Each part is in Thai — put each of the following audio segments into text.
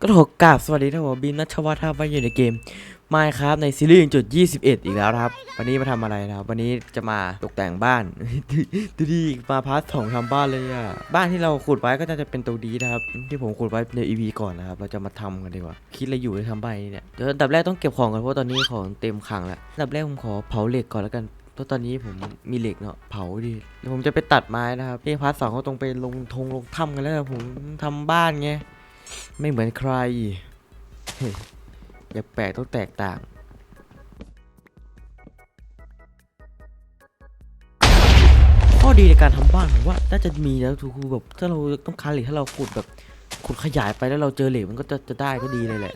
ก็ขอกราบสวัสดีท่านผมบินนัชวัฒน์ครับว่าอยู่ในเกม Minecraft ในซีรีส์จุด21 อีกแล้วครับ วันนี้มาทำอะไรนะครับ วันนี้จะมาตกแต่งบ้านดูดีมาพาร์ทสองทำบ้านเลยอะบ้านที่เราขุดไว้ก็น่าจะเป็นตัวดีนะครับ ที่ผมขุดไว้ใน EP ก่อนนะครับ เราจะมาทำกันดีกว่า คิดอะไรอยู่ในทำบ้านนี้เนี่ยเดี๋ยวอันดับแรกต้องเก็บของก่อนเพราะตอนนี้ของเต็มคังแล้วอันดับแรกผมขอเผาเหล็กก่อนแล้วกันเพราะตอนนี้ผมมีเหล็กเนาะเผาดิเดี๋ยวผมจะไปตัดไม้นะครับที่พาร์ทสองเขาตรงไปลงทงลงถ้ำกันแล้วผมทำบ้านไง ไม่เหมือนใครเฮ้ยอย่าแปลกต้องแตกต่าง ข้อดีในการทำบ้านผมว่าน่าจะมีแล้วคือแบบถ้าเราต้องการเหล็กถ้าเราขุดแบบขุดขยายไปแล้วเราเจอเหล็กมันก็จะจะได้ก็ดีเลยแหละ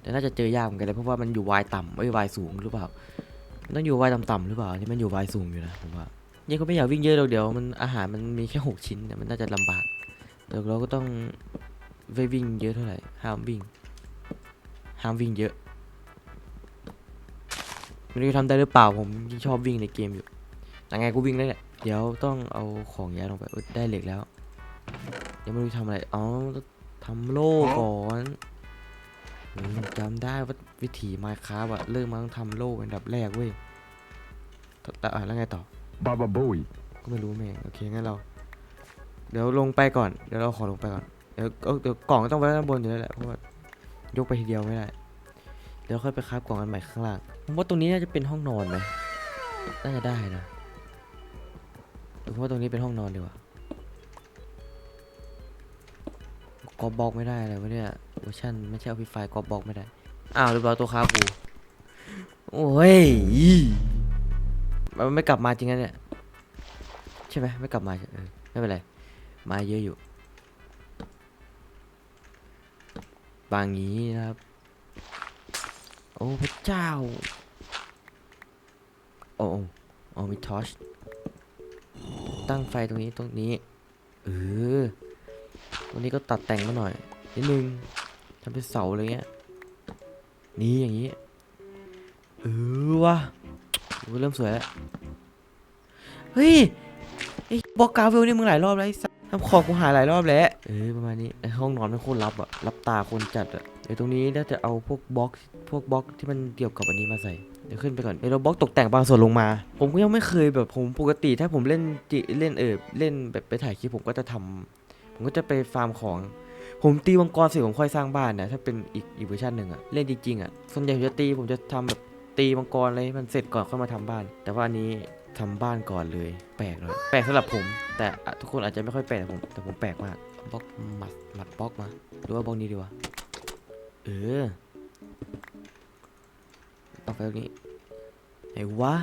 แต่น่าจะเจอยากเหมือนกันเลยเพราะว่ามันอยู่วายต่ำไม่วายสูงหรือเปล่าต้องอยู่วายต่ำๆหรือเปล่าที่มันอยู่วายสูงอยู่นะผมว่านี่ก็ไม่อยากวิ่งเยอะหรอกเดี๋ยวมันอาหารมันมีแค่หกชิ้นเนี่ยมันน่าจะลำบากเดี๋ยวเราก็ต้อง ไม่วิ่งเยอะเท่าไหร่ห้ามวิ่งห้ามวิ่งเยอะไม่รู้จะทำได้หรือเปล่าผมชอบวิ่งในเกมอยู่ยังไงกูวิ่งได้แหละเดี๋ยวต้องเอาของย้ายลงไปเอ้ยได้เหล็กแล้วเดี๋ยวไม่รู้จะทำอะไรอ๋อทำโล่ก่อนอืมจำได้ว่าวิธีมาค้าอะเริ่มมาต้องทำโล่เป็นอันดับแรกเว้ยแต่อะแล้วไงต่อ Baba Booey. ก็ไม่รู้แม่งโอเคงั้นเรา เดี๋ยวลงไปก่อน เดี๋ยวเราขอลงไปก่อนเดี๋ยวเดี๋ยวกล่องก็ต้องไว้ด้านบนอยู่แล้วแหละเพราะว่ายกไปทีเดียวไม่ได้เดี๋ยวค่อยไปครากล่องอันใหม่ข้างล่างผมว่าตรงนี้น่าจะเป็นห้องนอนไหมน่าจะได้นะผมว่าตรงนี้เป็นห้องนอนดีกว่ากอบบอกไม่ได้เลยวะเนี่ยเวอร์ชันไม่ใช่เอาพิไฟกอบบอกไม่ได้อ้าวเรียบร้อยตัวคราฟกูโอ้ยมันไม่กลับมาจริงนะเนี่ยใช่ไหมไม่กลับมาเออไม่เป็นไรมาเยอะอยู่ บางนี้นะครับ โอ้พระเจ้า โอ้โอ้มีทอชตั้งไฟตรงนี้ตรงนี้เออตรงนี้ก็ตัดแต่งมาหน่อยนิดนึงทำเป็นเสาอะไรเงี้ยนี่อย่างนี้เออวะเริ่มสวยแล้วเฮ้ยไอ้บอกกาเวลนี่มึงหลายรอบแล้วไอ้สัส ทำของกูหายหลายรอบแล้ว เออประมาณนี้ไอห้องนอนมันโคตรลับอะรับตาคนจัดอะเดี๋ยวตรงนี้น่าจะเอาพวกบล็อกพวกบล็อกที่มันเกี่ยวกับอันนี้มาใส่เดี๋ยวขึ้นไปก่อนเดี๋ยวเราบล็อกตกแต่งบางส่วนลงมา ผมก็ยังไม่เคยแบบผมปกติถ้าผมเล่นจิเล่นเออเล่นแบบไปถ่ายคลิปผมก็จะทำผมก็จะไปฟาร์มของ ผมตีมังกรเสร็จผมค่อยสร้างบ้านนะถ้าเป็นอีกอีกเวอร์ชันหนึ่งอะเล่นจริงๆอะส่วนใหญ่ผมจะตีผมจะทำแบบตีมังกรอะไรให้มันเสร็จก่อนค่อยมาทำบ้าน แต่ว่าอันนี้ ทำบ้านก่อนเลย แปลกเลยแปลกสำหรับผม แต่ทุกคนอาจจะไม่ค่อยแปลกแต่ผมแต่ผมแปลกมากบล็อกหมัดหมัดบล็อกมาหรือว่าบล็อกนี้ดีวะเออปักไฟตรงนี้ไหนวะ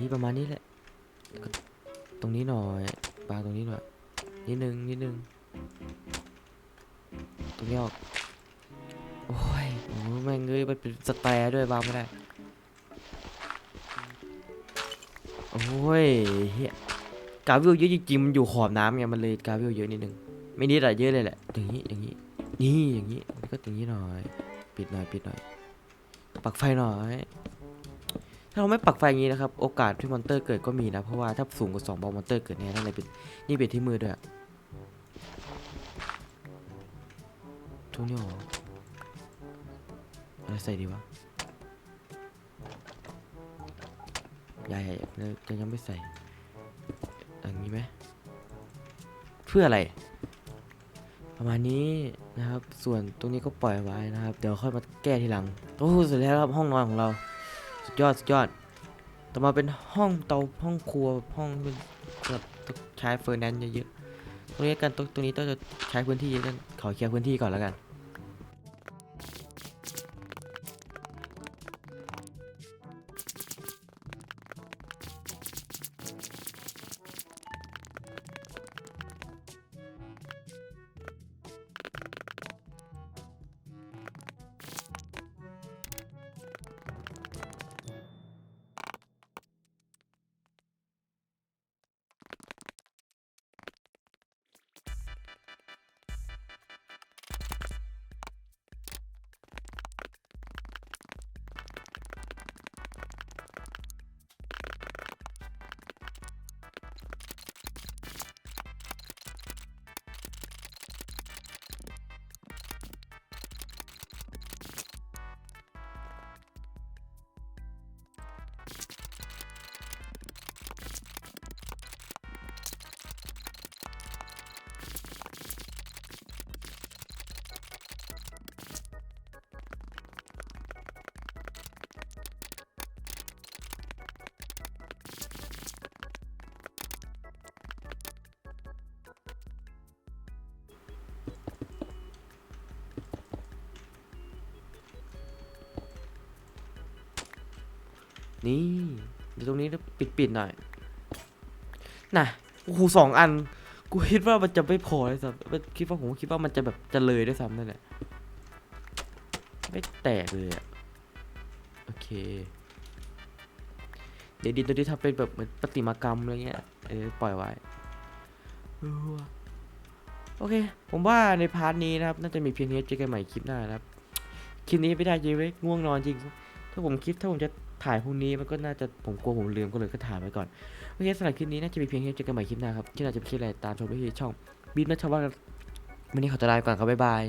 นี่ประมาณนี้แหละแล้วก็ตรงนี้หน่อยปางตรงนี้หน่อยนิดนึงนิดนึงตรงนี้ออกโอ้ยโอ้แม่งเอ้ยมันเป็นสแตร์ด้วยบางไม่ได้ โอ้ยเฮียกาวิลเยอะจริงๆมันอยู่ขอบน้ำไงมันเลยกาวิลเยอะนิดนึงไม่นิดอะเยอะเลยแหละอย่างนี้อย่างนี้ นี่อย่างนี้ก็อย่างนี้หน่อย ปิดหน่อยปิดหน่อยปักไฟหน่อย ถ้าเราไม่ปักไฟอย่างนี้นะครับ โอกาสที่มอนเตอร์เกิดก็มีนะเพราะว่าถ้าสูงกว่าสองบอลมอนเตอร์เกิดเนี่ยนั่นเลยเป็นนี่เป็นที่มือด้วยทุกนี่หรออะไรใส่ดีวะ ใหญ่ๆจะยังไม่ใส่ อย่างนี้ไหม เพื่ออะไร ประมาณนี้นะครับ ส่วนตรงนี้ก็ปล่อยไว้นะครับ เดี๋ยวค่อยมาแก้ทีหลัง โอ้โหเสร็จแล้วครับห้องนอนของเรา สุดยอดสุดยอด ต่อมาเป็นห้องเตาห้องครัวห้องเป็นสำหรับใช้เฟอร์แนนซ์เยอะๆตรงนี้กันตรงตรงนี้ต้องจะใช้พื้นที่กันขอเคลียร์พื้นที่ก่อนแล้วกัน นี่เดี๋ยวตรงนี้ปิดปิดๆหน่อยน่ะโอ้โหสองอัน กูคิดว่ามันจะไม่พอเลยสัสคิดว่าผมคิดว่ามันจะแบบจะเลยด้วยซ้ำนั่นแหละไม่แตกเลยอะโอเค เดี๋ยวดินตัวนี้ทำเป็นแบบเหมือนประติมากรรมอะไรเงี้ย เออปล่อยไว้โอเค ผมว่าในพาร์ทนี้นะครับ น่าจะมีเพียงนี้เจอกันใหม่คลิปหน้านะครับ คลิปนี้ไม่ได้จริงเว้ยง่วงนอนจริง ถ้าผมคิดถ้าผมจะ ถ่ายพรุ่งนี้มันก็น่าจะผมกลัวผมลืมก็เลยก็ถ่ายไว้ก่อนโอเคสำหรับคลิปนี้น่าจะมีเพียงแค่เจอกันใหม่คลิปหน้าครับที่น่าจะไปคลิปอะไรตามชมได้ที่ช่องบีมนัชวัฒน์วันนี้ขอตัวลาไปก่อนครับบ๊ายบาย